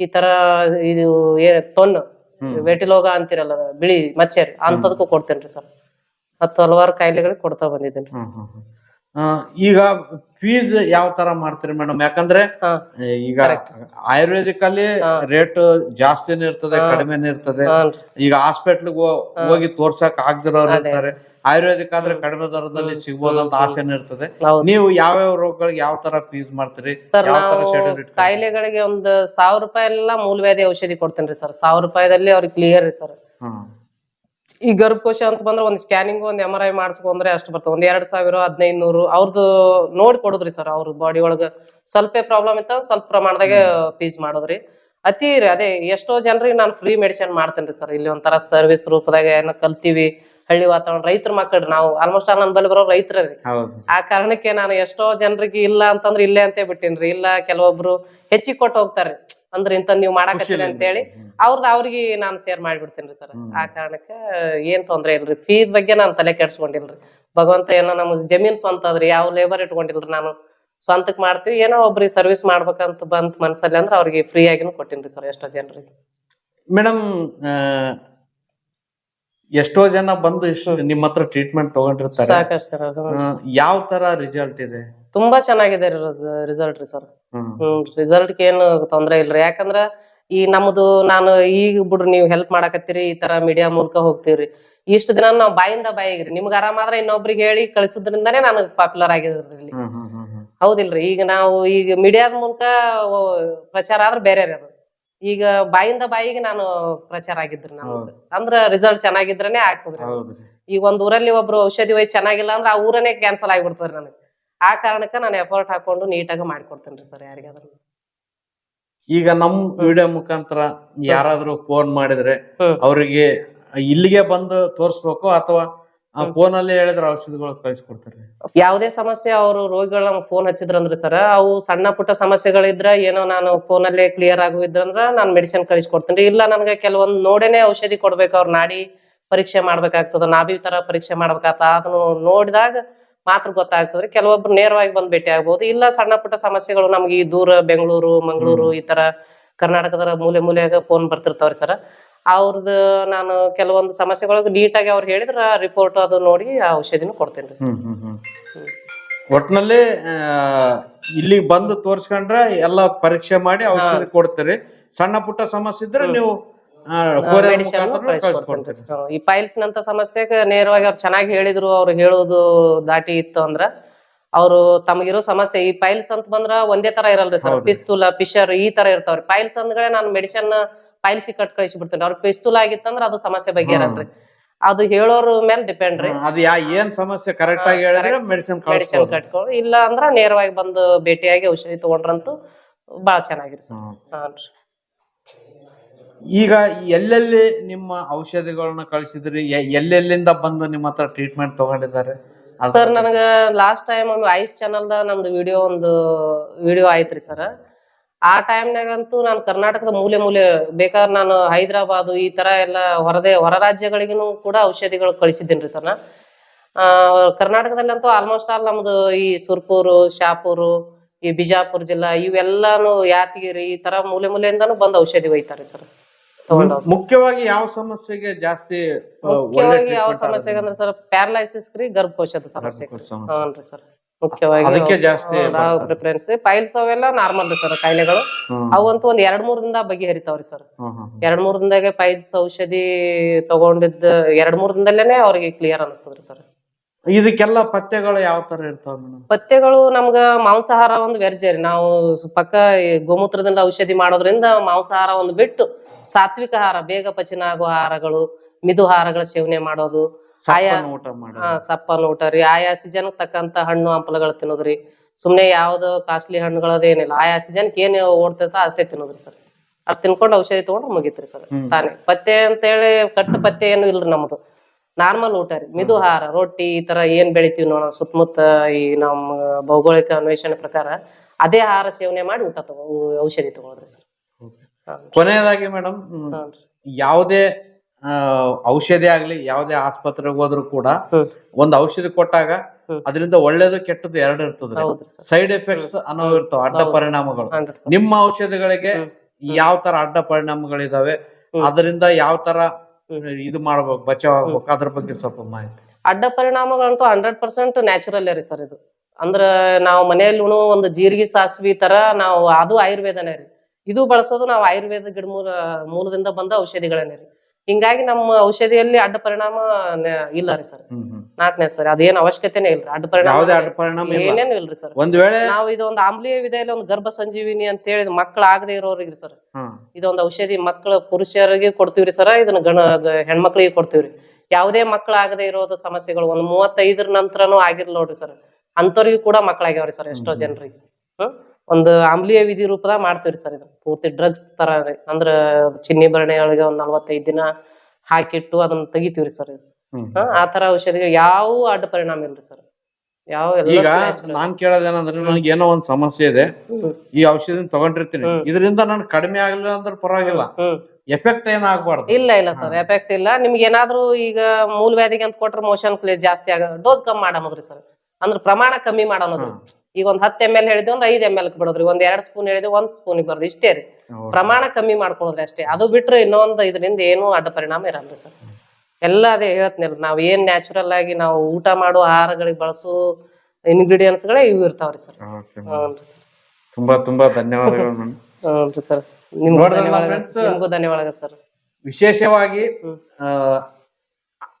ಈ ತರ ಇದು ಏನ್ ತೊನ್. ವೆಟಿಲೋಗ ಅಂತಿರಲ್ಲ ಬಿಳಿ ಮಚ್ಚೆ ರೀ ಅಂತದಕ್ಕೂ ಕೊಡ್ತೇನ್ರಿ ಸರ್. ಹತ್ತು ಹಲವಾರು ಕಾಯಿಲೆಗಳಿಗೆ ಕೊಡ್ತಾ ಬಂದಿದ್ದೇನೆ. ಹ್ಮ್ ಹ್ಮ್ ಹ್ಮ್. ಆ, ಈಗ ಫೀಸ್ ಯಾವ ತರ ಮಾಡ್ತೀರಿ ಮೇಡಮ್ ಯಾಕಂದ್ರೆ ಹಾ. ಈಗ. ಆಯುರ್ವೇದಿಕ್ ಅಲ್ಲಿ ರೇಟ್ ಜಾಸ್ತಿನೇ ಇರ್ತದೆ. ಕಡಿಮೆನೇ ಇರ್ತದೆ. ಹಾನ್ರಿ. ಈಗ ಹಾಸ್ಪಿಟ್ಲ್ ಹೋಗಿ ತೋರ್ಸಕ್ ಆಗದಿರೋರು ಇರ್ತಾರೆ. ಆಯುರ್ವೇದಿಕ್ ಆದ್ರೆ ಕಡಿಮೆ ದರದಲ್ಲಿ ಸಿಗ್ಬೋದು ಸಿಗ್ಬೋದಂತ ಹ್ಮ್. ಆಸೆನೇ ಇರ್ತದೆ. ಹೌದು. ನೀವು ಯಾವ್ಯಾವ ರೋಗಗಳಿಗೆ ಯಾವ ತರ ಫೀಸ್ ಮಾಡ್ತೀರಿ? ಸರ್ ಯಾವ ತರ ನಾವು ಶೆಡ್ಯೂಲ್ ಇಟ್ಕೊಂಡು ಕಾಯಿಲೆಗಳಿಗೆ ಒಂದು ಸಾವಿರ ರೂಪಾಯಿ ಎಲ್ಲ ಮೂಲವ್ಯಾಧಿ ಔಷಧಿ ಕೊಡ್ತೇನ್ರಿ ಸರ್. ಸಾವಿರ ರೂಪಾಯಿದಲ್ಲಿ ಅವ್ರಿಗೆ ಕ್ಲಿಯರ್ ರೀ ಸರ್. ಹ್ಮ್ ಈ ಗರ್ಭಕೋಶ ಅಂತ ಬಂದ್ರೆ ಒಂದ್ ಸ್ಕ್ಯಾನಿಂಗ್ ಒಂದ್ ಎಂ ಆರ್ ಐ ಮಾಡಿಸ್ಕೊಂಡ್ರೆ ಅಷ್ಟು ಬರ್ತದೆ. ಒಂದ್ ಎರಡ್ ಸಾವಿರ ಹದಿನೈದು ನೂರು ಅವ್ರದ್ದು ನೋಡಿ ಕೊಡುದ್ರಿ ಸರ್ ಅವ್ರ ಬಾಡಿ ಒಳಗ. ಸ್ವಲ್ಪ ಪ್ರಾಬ್ಲಮ್ ಇತ್ತ ಸ್ವಲ್ಪ ಪ್ರಮಾಣದಾಗ ಪೀಸ್ ಮಾಡೋದ್ರಿ. ಅತಿ ರೀ ಅದೇ ಎಷ್ಟೋ ಜನರಿಗೆ ನಾನು ಫ್ರೀ ಮೆಡಿಸಿನ್ ಮಾಡ್ತೇನೆ ಸರ್. ಇಲ್ಲಿ ಒಂಥರ ಸರ್ವಿಸ್ ರೂಪದಾಗ ಏನ ಕಲ್ತೀವಿ ಹಳ್ಳಿ ವಾತಾವರಣ ರೈತರ ಮಕ್ಕಳು ನಾವು. ಆಲ್ಮೋಸ್ಟ್ ಆಲ್ ನನ್ನ ಬಳಿ ಬರೋ ರೈತರ ರೀ ಆ ಕಾರಣಕ್ಕೆ ನಾನು ಎಷ್ಟೋ ಜನರಿಗೆ ಇಲ್ಲ ಅಂತಂದ್ರೆ ಇಲ್ಲೇ ಅಂತೇ ಬಿಟ್ಟಿನ್ರಿ. ಇಲ್ಲ ಕೆಲವೊಬ್ರು ಹೆಚ್ಚಿಗೆ ಕೊಟ್ಟು ಹೋಗ್ತಾರೆ ಅಂದ್ರೆ ಇಂತ ನೀವು ಮಾಡಾಕತ್ತೀರಿ ಅಂತ ಅಂತೇಳಿ. ಅವ್ರದ್ದು ಅವ್ರಿಗೆ ನಾನು ಶೇರ್ ಮಾಡ್ಬಿಡ್ತೇನ್ರಿ ಸರ್. ಆ ಕಾರಣಕ್ಕೆ ಏನ್ ತೊಂದ್ರೆ ಇಲ್ರಿ. ಫೀಸ್ ಬಗ್ಗೆ ನಾನು ತಲೆ ಕೆಡ್ಸ್ಕೊಂಡಿಲ್ರಿ. ಭಗವಂತ ಏನೋ ನಮ್ಮ ಜಮೀನ್ ಸ್ವಂತ ಅದ್ರಿ ಯಾವ ಲೇಬರ್ ಇಟ್ಕೊಂಡಿಲ್ರಿ ನಾನು. ಸ್ವಂತಕ್ ಮಾಡ್ತೀವಿ ಏನೋ ಒಬ್ರಿಗೆ ಸರ್ವಿಸ್ ಮಾಡ್ಬೇಕಂತ ಬಂತ ಮನ್ಸಲ್ಲಿ ಅಂದ್ರೆ ಅವ್ರಿಗೆ ಫ್ರೀ ಆಗಿನೂ ಕೊಟ್ಟಿನ್ರಿ ಸರ್ ಎಷ್ಟೋ ಜನರಿಗೆ. ಮೇಡಮ್ ಎಷ್ಟೋ ಜನ ಬಂದು ನಿಮ್ಮ ಹತ್ರ ಟ್ರೀಟ್ಮೆಂಟ್ ತಗೊಂಡಿರ್ತಾರೆ. ಸಾಕಷ್ಟು ಸರ್. ಯಾವ ತರ ರಿಸಲ್ಟ್ ಇದೆ? ತುಂಬಾ ಚೆನ್ನಾಗಿದೆ ರಿಸಲ್ಟ್ ರೀ ಸರ್. ಹ್ಮ್. ರಿಸಲ್ಟ್ ಏನು ತೊಂದ್ರೆ ಇಲ್ರಿ. ಯಾಕಂದ್ರ ಈ ನಮ್ದು ನಾನು ಈಗ ಬಿಡ್ರಿ ನೀವು ಹೆಲ್ಪ್ ಮಾಡಾಕತ್ತೀರಿ ಈ ತರ ಮೀಡಿಯಾ ಮೂಲಕ ಹೋಗ್ತೀವ್ರಿ. ಇಷ್ಟು ದಿನ ನಾವ್ ಬಾಯಿಂದ ಬಾಯಿಗ್ರಿ ನಿಮ್ಗೆ ಆರಾಮಾದ್ರೆ ಇನ್ನೊಬ್ರಿಗೆ ಹೇಳಿ ಕಳಿಸೋದ್ರಿಂದಾನೇ ನನಗ್ ಪಾಪ್ಯುಲರ್ ಆಗಿದ್ರಿ ಹೌದಿಲ್ರಿ. ಈಗ ನಾವು ಈಗ ಮೀಡಿಯಾದ ಮೂಲಕ ಪ್ರಚಾರ ಆದ್ರೆ ಬೇರೆ ರೀ ಅದು ಈಗ ಬಾಯಿಂದ ಬಾಯಿಗೆ ನಾನು ಪ್ರಚಾರ ಆಗಿದ್ರಿ ನಾನು ಅಂದ್ರೆ ರಿಸಲ್ಟ್ ಚೆನ್ನಾಗಿದ್ರೇನೆ ಆಗ್ತದ್ರಿ ಈಗ ಒಂದ್ ಊರಲ್ಲಿ ಒಬ್ರು ಔಷಧಿ ವೈ ಚೆನ್ನಾಗಿಲ್ಲ ಅಂದ್ರೆ ಆ ಊರನೇ ಕ್ಯಾನ್ಸಲ್ ಆಗ್ಬಿಡ್ತದ್ರಿ ನನಗೆ. ಆ ಕಾರಣಕ್ಕ ನಾನು ಎಫರ್ಟ್ ಹಾಕೊಂಡು ನೀಟಾಗಿ ಮಾಡ್ಕೊಡ್ತೇನ್ರಿ ಸರ್ ಯಾರಿಗಾದ್ರೂ ಈಗ ನಮ್ ವಿಡಿಯೋ ಮುಖಾಂತರ ಯಾರಾದ್ರೂ ಫೋನ್ ಮಾಡಿದ್ರೆ. ಅವರಿಗೆ ಇಲ್ಲಿಗೆ ಬಂದು ತೋರ್ಸ್ಬೇಕು ಅಥವಾ. ಫೋನ್ ಅಲ್ಲಿ ಹೇಳಿದ್ರೆ ಔಷಧಿಗಳು ಕಳಿಸ್ಕೊಡ್ತಾರೆ ಯಾವುದೇ ಸಮಸ್ಯೆ ಅವರು ರೋಗಿಗಳ ನಮ್ಗೆ ಫೋನ್ ಹಚ್ಚಿದ್ರಂದ್ರೆ ಸರ್ ಅವು ಸಣ್ಣ ಪುಟ್ಟ ಸಮಸ್ಯೆಗಳಿದ್ರ ಏನೋ ನಾನು ಫೋನ್ ಅಲ್ಲೇ ಕ್ಲಿಯರ್ ಆಗುವಿದ್ರಂದ್ರ ನಾನು ಮೆಡಿಸಿನ್ ಕಳಿಸ್ಕೊಡ್ತೀನಿ ಇಲ್ಲ ನನ್ಗೆ ಕೆಲವೊಂದು ನೋಡೇನೆ ಔಷಧಿ ಕೊಡ್ಬೇಕು ಅವ್ರ ನಾಡಿ ಪರೀಕ್ಷೆ ಮಾಡ್ಬೇಕಾಗ್ತದ ನಾಭಿ ತರ ಪರೀಕ್ಷೆ ಮಾಡ್ಬೇಕಾಗ್ತದ ಅದನ್ನು ನೋಡಿದಾಗ ಮಾತ್ರ ಗೊತ್ತಾಗ್ತದ್ರಿ ಕೆಲವೊಬ್ರು ನೇರವಾಗಿ ಬಂದ್ ಭೇಟಿ ಆಗ್ಬಹುದು ಇಲ್ಲ ಸಣ್ಣ ಪುಟ್ಟ ಸಮಸ್ಯೆಗಳು ನಮ್ಗೆ ಈ ದೂರ ಬೆಂಗಳೂರು ಮಂಗಳೂರು ಈ ತರ ಕರ್ನಾಟಕದ ಮೂಲೆ ಮೂಲೆಯಾಗ ಫೋನ್ ಬರ್ತಿರ್ತಾವ್ರಿ ಸರ್ ಅವ್ರದ್ ನಾನು ಕೆಲವೊಂದು ಸಮಸ್ಯೆಗಳಿಗೆ ನೀಟಾಗಿ ಅವ್ರು ಹೇಳಿದ್ರ ರಿಪೋರ್ಟ್ ಅದು ನೋಡಿ ಆ ಔಷಧಿನ ಕೊಡ್ತೇನೆ ಸರ್ ಒಟ್ನಲ್ಲಿ ಇಲ್ಲಿ ಬಂದು ತೋರ್ಸ್ಕೊಂಡ್ರೆ ಎಲ್ಲ ಪರೀಕ್ಷೆ ಮಾಡಿ ಔಷಧಿ ಕೊಡ್ತೀರಿ. ಸಣ್ಣ ಪುಟ್ಟ ಸಮಸ್ಯೆ ಇದ್ರೆ ನೀವು ಮೆಡಿಸಿನ್ ಈ ಪೈಲ್ಸ್ ನಂತ ಸಮಸ್ಯೆಗೆ ನೇರವಾಗಿ ಅವ್ರು ಚೆನ್ನಾಗಿ ಹೇಳಿದ್ರು ಅವ್ರು ಹೇಳೋದು ದಾಟಿ ಇತ್ತು ಅಂದ್ರ ಅವರು ತಮಗಿರೋ ಸಮಸ್ಯೆ ಈ ಪೈಲ್ಸ್ ಅಂತ ಬಂದ್ರ ಒಂದೇ ತರ ಇರಲ್ರಿ ಸರ್. ಪಿಸ್ತೂಲ ಪಿಶರ್ ಈ ತರ ಇರ್ತಾವ್ರಿ. ಪೈಲ್ಸ್ ಅಂದ್ಗಳೇ ನಾನು ಮೆಡಿಸಿನ್ ಪೈಲ್ಸ್ ಕಟ್ ಕಳಿಸಿ ಬಿಡ್ತೇನೆ ಅವ್ರ ಪಿಸ್ತೂಲ್ ಆಗಿತ್ತಂದ್ರ ಅದು ಸಮಸ್ಯೆ ಬಗ್ಗೆ ಇರಲ್ರಿ ಅದು ಹೇಳೋರ್ ಮೇಲೆ ಡಿಪೆಂಡ್ ರೀ. ಅದು ಏನ್ ಸಮಸ್ಯೆ ಕರೆಕ್ಟ್ ಆಗಿ ಹೇಳಿದ್ರೆ ಮೆಡಿಸಿನ್ ಮೆಡಿಸಿನ್ ಕಳ್ಸ್ಬೋದು ಕಟ್ಕೊಂಡು ಇಲ್ಲ ಅಂದ್ರ ನೇರವಾಗಿ ಬಂದು ಭೇಟಿಯಾಗಿ ಔಷಧಿ ತಗೊಂಡ್ರಂತೂ ಬಾಳ ಚೆನ್ನಾಗಿರಿ ಸರ್. ಹಾನ್ರಿ. ಈಗ ಎಲ್ಲೆಲ್ಲಿ ನಿಮ್ಮ ಔಷಧಿಗಳನ್ನ ಕಳಿಸಿದ್ರಿ? ಎ- ಎಲ್ಲೆಲ್ಲಿಂದ ಬಂದು ನಿಮ್ಮ ಹತ್ರ ಟ್ರೀಟ್ಮೆಂಟ್ ತಗೊಂಡಿದ್ದಾರೆ? ಅದ್ರ ಸರ್ ಬಗ್ಗೆ. ನನಗ ಲಾಸ್ಟ್ ಟೈಮ್ ಒಂದು ಐಸ್ ಚಾನಲ್ ದ ನಮ್ದು ವಿಡಿಯೋ ಒಂದು ವಿಡಿಯೋ ಆಯ್ತ್ರಿ ಸರ್ ಆ ಟೈಮ್ನಾಗಂತೂ ನಾನು ಕರ್ನಾಟಕದ ಮೂಲೆ ಮೂಲೆ ಬೇಕಾದ್ರೆ ನಾನು ಹೈದರಾಬಾದ್ ಈ ತರ ಎಲ್ಲ ಹೊರದೆ ಹೊರ ರಾಜ್ಯಗಳಿಗೂ ಕೂಡ ಔಷಧಿಗಳು ಕಳಿಸಿದ್ದೀನಿ ಸರ್ ನಾ. ಆ, ಕರ್ನಾಟಕದಲ್ಲಂತೂ ಆಲ್ಮೋಸ್ಟ್ ಆಲ್ ನಮ್ದು ಈ ಸುರ್ಪೂರು ಶಾಪೂರು ಈ ಬಿಜಾಪುರ ಜಿಲ್ಲಾ ಇವೆಲ್ಲಾನು ಯಾತಗಿರಿ ಈ ತರ ಮೂಲೆ ಮೂಲೆಯಿಂದಾನು ಬಂದು ಔಷಧಿ ಒಯ್ತಾರೆ ಸರ್. ಮುಖ್ಯವಾಗಿ ಯಾವ ಸಮಸ್ಯೆಗೆ ಜಾಸ್ತಿ ಮುಖ್ಯವಾಗಿ ಯಾವ ಸಮಸ್ಯೆಗೆ ಅಂದ್ರೆ ಸರ್ ಪ್ಯಾರಲೈಸಿಸ್ ರೀ ಗರ್ಭಕೋಶದ ಸಮಸ್ಯೆ. ಹ್ಞೂ ಸರ್. ಮುಖ್ಯವಾಗಿ ಅದಕ್ಕೆ ಜಾಸ್ತಿ ನಾವು ಪ್ರಿಫರೆನ್ಸ್ ಪೈಲ್ಸ್ ಅವೆಲ್ಲ ನಾರ್ಮಲ್ ಸರ್ ಕಾಯಿಲೆಗಳು. ಅವಂತೂ ಒಂದ್ ಎರಡ್ ಮೂರ್ ದಿನದಾಗ ಬಗೆಹರಿತಾವ್ರಿ ಸರ್. ಎರಡ್ ಮೂರ್ ದಿನದಾಗೆ ಪೈಲ್ಸ್ ಔಷಧಿ ತಗೊಂಡಿದ್ದ ಎರಡ್ ಮೂರ್ ದಿನದಲ್ಲೇನೆ ಅವ್ರಿಗೆ ಕ್ಲಿಯರ್ ಅನಿಸ್ತದ್ರಿ ಸರ್. ಇದಕ್ಕೆಲ್ಲ ಪಥ್ಯಗಳು ಯಾವ ತರ ಇರ್ತಾವ ಮೇಡಮ್ ಪಥ್ಯಗಳು ನಮ್ಗ ಮಾಂಸಾಹಾರ ಒಂದು ವ್ಯರ್ಜರಿ ರೀ. ನಾವು ಪಕ್ಕ ಈ ಗೋಮೂತ್ರದಿಂದ ಔಷಧಿ ಮಾಡೋದ್ರಿಂದ ಮಾಂಸಾಹಾರ ಒಂದು ಬಿಟ್ಟು ಸಾತ್ವಿಕ ಆಹಾರ ಬೇಗ ಪಚನ ಆಗೋ ಆಹಾರಗಳು ಮಿದು ಆಹಾರಗಳ ಸೇವನೆ ಮಾಡೋದು. ಆಯಾ ಸಪ್ಪನ ಊಟ ರೀ. ಆಯಾ ಸೀಸನ್ ತಕ್ಕಂತ ಹಣ್ಣು ಹಂಪಲಗಳು ತಿನ್ನೋದ್ರಿ ಸುಮ್ನೆ ಯಾವ್ದು ಕಾಸ್ಟ್ಲಿ ಹಣ್ಣುಗಳದೇನಿಲ್ಲ ಆಯಾ ಸೀಸನ್ ಏನ್ ಓಡ್ತೈತ ಅಷ್ಟೇ ತಿನ್ನೋದ್ರಿ ಸರ್. ಅಷ್ಟ್ ತಿನ್ಕೊಂಡು ಔಷಧಿ ತಗೊಂಡು ಮುಗಿತ್ರಿ ಸರ್. ತಾನೇ. ಪತ್ತೆ ಅಂತೇಳಿ ಕಟ್ಟು ಪತ್ತೆ ಏನು ಇಲ್ರಿ ನಮ್ದು. ನಾರ್ಮಲ್ ಊಟ ರೀ ಮಿದು ಆಹಾರ ರೊಟ್ಟಿ ಈ ತರ ಏನ್ ಬೆಳಿತೀವಿ ನೋಡ ಸುತ್ತಮುತ್ತ ಈ ನಮ್ಮ ಭೌಗೋಳಿಕ ಅನ್ವೇಷಣೆ ಪ್ರಕಾರ ಅದೇ ಆಹಾರ ಸೇವನೆ ಮಾಡಿ ಊಟ ತಗೋ ಔಷಧಿ ತಗೋದ್ರಿ ಸರ್ ಕೊನೆಯದಾಗಿ ಮೇಡಮ್. ಯಾವುದೇ ಔಷಧಿ ಆಗ್ಲಿ ಯಾವುದೇ ಆಸ್ಪತ್ರೆಗೆ ಹೋದ್ರು ಕೂಡ ಒಂದು ಔಷಧಿ ಕೊಟ್ಟಾಗ. ಅದರಿಂದ ಒಳ್ಳೇದು ಕೆಟ್ಟದ್ದು ಎರಡು ಇರ್ತದೆ ಸೈಡ್ ಎಫೆಕ್ಟ್ಸ್ ಅನ್ನೋ ಇರ್ತಾವ ಅಡ್ಡ ಪರಿಣಾಮಗಳು ನಿಮ್ಮ ಔಷಧಿಗಳಿಗೆ. ಯಾವ ತರ ಅಡ್ಡ ಪರಿಣಾಮಗಳಿದಾವೆ. ಅದರಿಂದ ಯಾವ ತರ. ಇದು ಮಾಡ್ಬೇಕು ಬಚಾವ್ ಆಗ್ಬೇಕು ಅದ್ರ ಬಗ್ಗೆ ಸ್ವಲ್ಪ ಮಾಹಿತಿ. ಅಡ್ಡ ಪರಿಣಾಮಗಳಂತೂ ಹಂಡ್ರೆಡ್ ಪರ್ಸೆಂಟ್ ನ್ಯಾಚುರಲ್ ರೀ ಸರ್ ಇದು. ಅಂದ್ರ ನಾವು ಮನೆಯಲ್ಲಿ ಒಂದು ಜೀರಿಗೆ ಸಾಸಿವಿ ತರ ನಾವು ಅದು ಆಯುರ್ವೇದನೇ ರೀ. ಇದು ಬಳಸೋದು ನಾವು ಆಯುರ್ವೇದ ಗಿಡ ಮೂಲ ಮೂಲದಿಂದ ಬಂದ ಔಷಧಿಗಳನ್ನೇ ರೀ. ಹಿಂಗಾಗಿ ನಮ್ಮ ಔಷಧಿಯಲ್ಲಿ ಅಡ್ಡ ಪರಿಣಾಮ ಇಲ್ಲ ರೀ ಸರ್. ನಾಟ್ನೆ ಸರ್. ಅದೇನ್ ಅವಶ್ಯಕತೆನೇ ಇಲ್ರಿ. ಅಡ್ಡ ಪರಿಣಾಮ ಇಲ್ಲ. ಏನೇನು ಇಲ್ರಿ ಸರ್. ಒಂದ್ ವೇಳೆ ನಾವು ಇದೊಂದು ಆಮ್ಲೀಯ ವಿಧೆಯಲ್ಲಿ ಒಂದು ಗರ್ಭ ಸಂಜೀವಿನಿ ಅಂತ ಹೇಳಿ ಮಕ್ಕಳು ಆಗದೆ ಇರೋರಿಗೆ ಸರ್. ಇದೊಂದು ಔಷಧಿ ಮಕ್ಕಳ ಪುರುಷರಿಗೆ ಕೊಡ್ತೀವ್ರಿ ಸರ್. ಇದನ್ನ ಗಣ ಹೆಣ್ಮಕ್ಳಿಗೆ ಕೊಡ್ತೀವ್ರಿ. ಯಾವುದೇ ಮಕ್ಕಳು ಆಗದೆ ಇರೋದು ಸಮಸ್ಯೆಗಳು ಒಂದ್ ಮೂವತ್ತೈದರ ನಂತರನೂ ಆಗಿರ್ಲ ನೋಡ್ರಿ ಸರ್. ಅಂತವ್ರಿಗೂ ಕೂಡ ಮಕ್ಕಳಾಗ್ಯಾವ್ರಿ ಸರ್ ಎಷ್ಟೋ ಜನರಿಗೆ. ಹ್ಮ್. ಒಂದು ಆಮ್ಲಿಯ ವಿಧಿ ರೂಪದಾಗ ಮಾಡ್ತೀವ್ರಿ ಸರ್ ಇದನ್ನ. ಪೂರ್ತಿ ಡ್ರಗ್ಸ್ ತರ ರೀ. ಅಂದ್ರ ಚಿನ್ನಿ ಭರಣಿ ಒಳಗೆ ಒಂದ್ ನಲ್ವತ್ತೈದ್ ದಿನ ಹಾಕಿಟ್ಟು ಅದನ್ನ ತೆಗಿತೀವ್ರಿ ಸರ್ ಆತರ ಆ ತರ ಔಷಧಿಗಳು ಯಾವ ಅಡ್ಡ ಪರಿಣಾಮ ಇಲ್ರಿ ಸರ್. ಯಾವ ಈಗ. ನಾನ್ ಕೇಳೋದೇನಂದ್ರೆ ನನಗೆ ಏನೋ ಒಂದ್ ಸಮಸ್ಯೆ ಇದೆ. ಈ ಔಷಧಿ ತಗೊಂಡಿರ್ತೀನಿ. ಇದರಿಂದ ನನ್ ಕಡಿಮೆ ಆಗಲಿಲ್ಲ ಅಂದ್ರೆ ಪರವಾಗಿಲ್ಲ. ಎಫೆಕ್ಟ್ ಏನ್ ಆಗ್ಬಾರ್ದು ಇಲ್ಲ ಇಲ್ಲ ಸರ್. ಎಫೆಕ್ಟ್ ಇಲ್ಲ. ನಿಮ್ಗೆ ಏನಾದ್ರು ಈಗ ಮೂಲ ವ್ಯಾಧಿಗೆ ಅಂತ ಕೊಟ್ರೆ ಮೋಷನ್ ಜಾಸ್ತಿ ಆಗ ಡೋಸ್ ಕಮ್ಮಿ ಮಾಡೋದ್ರಿ ಸರ್. ಅಂದ್ರ ಪ್ರಮಾಣ ಕಮ್ಮಿ ಮಾಡೋದು ಈಗ ಒಂದ್ ಹತ್ತು ಎಂ ಎಲ್ ಹೇಳಿದ್ವಿ ಒಂದ್ ಐದ್ ಎಂ ಎಲ್ ಬಿಡೋದ್ರಿ. ಒಂದ್ ಎರಡ್ ಸ್ಪೂನ್ ಹೇಳಿದ್ವಿ ಒಂದ್ ಸ್ಪೂನ್ ಬರೋದು. ಇಷ್ಟೇ ರೀ. ಪ್ರಮಾಣ ಕಮ್ಮಿ ಮಾಡ್ಕೊಳೋದ್ರಿ ಅಷ್ಟೇ. ಅದು ಬಿಟ್ರೆ ಇನ್ನೊಂದು ಇದರಿಂದ ಏನು ಅಡ್ಡ ಪರಿಣಾಮ ಇರಲ್ಲ ಸರ್. ಎಲ್ಲ ಅದೇ ಹೇಳ್ತೀನಿ ನಾವ್ ಏನ್ ನ್ಯಾಚುರಲ್ ಆಗಿ ನಾವು ಊಟ ಮಾಡೋ ಆಹಾರಗಳಿಗೆ ಬಳಸೋ ಇನ್ಗ್ರೀಡಿಯೆಂಟ್ಸ್ ಗಳೇ ಇವು ಇರ್ತಾವ್ರಿ ಸರ್. ತುಂಬಾ ತುಂಬಾ ಧನ್ಯವಾದಗಳು. ಹ್ಞೂನ್ರಿ ಸರ್. ನಿಮ್ಗೂ ಧನ್ಯವಾದ friends? ನಿಮ್ಗೂ ಧನ್ಯವಾದ ಸರ್. ವಿಶೇಷವಾಗಿ. ಆ,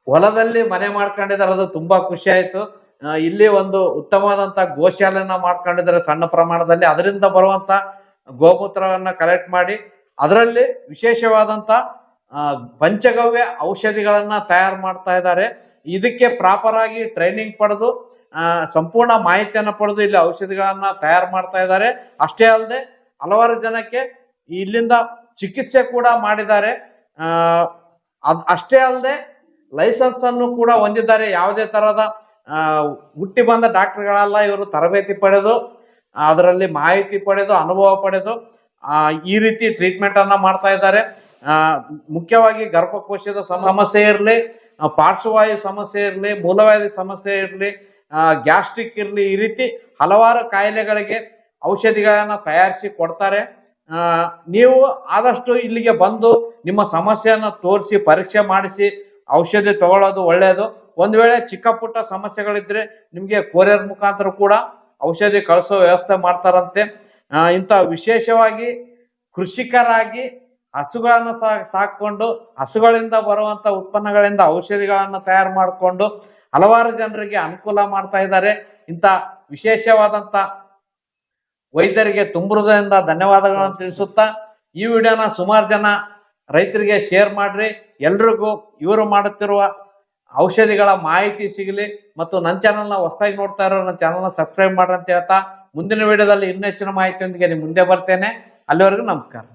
ಹೊಲದಲ್ಲಿ ಮನೆ ಮಾಡ್ಕೊಂಡಿದ್ದಾರೆ ಅದು ತುಂಬಾ ಖುಷಿ ಆಯ್ತು. ಇಲ್ಲಿ ಒಂದು ಉತ್ತಮವಾದಂತ ಗೋಶಾಲೆಯನ್ನ ಮಾಡ್ಕೊಂಡಿದ್ದಾರೆ ಸಣ್ಣ ಪ್ರಮಾಣದಲ್ಲಿ. ಅದರಿಂದ ಬರುವಂತ ಗೋಮೂತ್ರವನ್ನ ಕಲೆಕ್ಟ್ ಮಾಡಿ ಅದರಲ್ಲಿ ವಿಶೇಷವಾದಂತ ಪಂಚಗವ್ಯ ಔಷಧಿಗಳನ್ನ ತಯಾರು ಮಾಡ್ತಾ ಇದ್ದಾರೆ. ಇದಕ್ಕೆ ಪ್ರಾಪರ್ ಆಗಿ ಟ್ರೈನಿಂಗ್ ಪಡೆದು ಸಂಪೂರ್ಣ ಮಾಹಿತಿಯನ್ನು ಪಡೆದು ಇಲ್ಲಿ ಔಷಧಿಗಳನ್ನ ತಯಾರು ಮಾಡ್ತಾ ಇದ್ದಾರೆ. ಅಷ್ಟೇ ಅಲ್ಲದೆ ಹಲವಾರು ಜನಕ್ಕೆ ಇಲ್ಲಿಂದ ಚಿಕಿತ್ಸೆ ಕೂಡ ಮಾಡಿದ್ದಾರೆ. ಅದ್ ಅಷ್ಟೇ ಅಲ್ಲದೆ ಲೈಸೆನ್ಸ್ ಅನ್ನು ಕೂಡ ಹೊಂದಿದ್ದಾರೆ. ಯಾವುದೇ ತರಹದ ಹುಟ್ಟಿ ಬಂದ ಡಾಕ್ಟರ್ಗಳೆಲ್ಲ, ಇವರು ತರಬೇತಿ ಪಡೆದು, ಅದರಲ್ಲಿ ಮಾಹಿತಿ ಪಡೆದು, ಅನುಭವ ಪಡೆದು ಈ ರೀತಿ ಟ್ರೀಟ್ಮೆಂಟ್ ಅನ್ನ ಮಾಡ್ತಾ ಇದ್ದಾರೆ. ಮುಖ್ಯವಾಗಿ ಗರ್ಭಕೋಶದ ಸಮಸ್ಯೆ ಇರಲಿ ಪಾರ್ಶ್ವವಾಯು ಸಮಸ್ಯೆ ಇರಲಿ, ಮೂಲವ್ಯಾಧಿ ಸಮಸ್ಯೆ ಇರಲಿ ಗ್ಯಾಸ್ಟ್ರಿಕ್ ಇರಲಿ, ಈ ರೀತಿ ಹಲವಾರು ಕಾಯಿಲೆಗಳಿಗೆ ಔಷಧಿಗಳನ್ನು ತಯಾರಿಸಿ ಕೊಡ್ತಾರೆ. ನೀವು ಆದಷ್ಟು ಇಲ್ಲಿಗೆ ಬಂದು ನಿಮ್ಮ ಸಮಸ್ಯೆಯನ್ನು ತೋರಿಸಿ, ಪರೀಕ್ಷೆ ಮಾಡಿಸಿ, ಔಷಧಿ ತಗೊಳ್ಳೋದು ಒಳ್ಳೆಯದು ಒಂದ್ ವೇಳೆ ಚಿಕ್ಕ ಪುಟ್ಟ ಸಮಸ್ಯೆಗಳಿದ್ರೆ ನಿಮ್ಗೆ ಕೊರಿಯರ್ ಮುಖಾಂತರ ಕೂಡ ಔಷಧಿ ಕಳಿಸೋ ವ್ಯವಸ್ಥೆ ಮಾಡ್ತಾರಂತೆ. ಇಂಥ ವಿಶೇಷವಾಗಿ ಕೃಷಿಕರಾಗಿ ಹಸುಗಳನ್ನ ಸಾಕೊಂಡು ಹಸುಗಳಿಂದ ಬರುವಂತ ಉತ್ಪನ್ನಗಳಿಂದ ಔಷಧಿಗಳನ್ನ ತಯಾರು ಮಾಡಿಕೊಂಡು ಹಲವಾರು ಜನರಿಗೆ ಅನುಕೂಲ ಮಾಡ್ತಾ ಇದ್ದಾರೆ. ಇಂಥ ವಿಶೇಷವಾದಂತ ವೈದ್ಯರಿಗೆ ತುಂಬುವುದರಿಂದ ಧನ್ಯವಾದಗಳನ್ನು ತಿಳಿಸುತ್ತಾ ಈ ವಿಡಿಯೋನ ಸುಮಾರು ಜನ ರೈತರಿಗೆ ಶೇರ್ ಮಾಡ್ರಿ. ಎಲ್ರಿಗೂ ಇವರು ಮಾಡುತ್ತಿರುವ ಔಷಧಿಗಳ ಮಾಹಿತಿ ಸಿಗಲಿ ಮತ್ತು ನನ್ನ ಚಾನಲ್ನ ಹೊಸದಾಗಿ ನೋಡ್ತಾ ಇರೋ ನನ್ನ ಚಾನಲ್ನ ಸಬ್ಸ್ಕ್ರೈಬ್ ಮಾಡ್ರಿ ಅಂತ ಹೇಳ್ತಾ ಮುಂದಿನ ವಿಡಿಯೋದಲ್ಲಿ ಇನ್ನೂ ಹೆಚ್ಚಿನ ಮಾಹಿತಿಯೊಂದಿಗೆ ನಿಮ್ಮ ಮುಂದೆ ಬರ್ತೇನೆ. ಅಲ್ಲಿವರೆಗೂ ನಮಸ್ಕಾರ.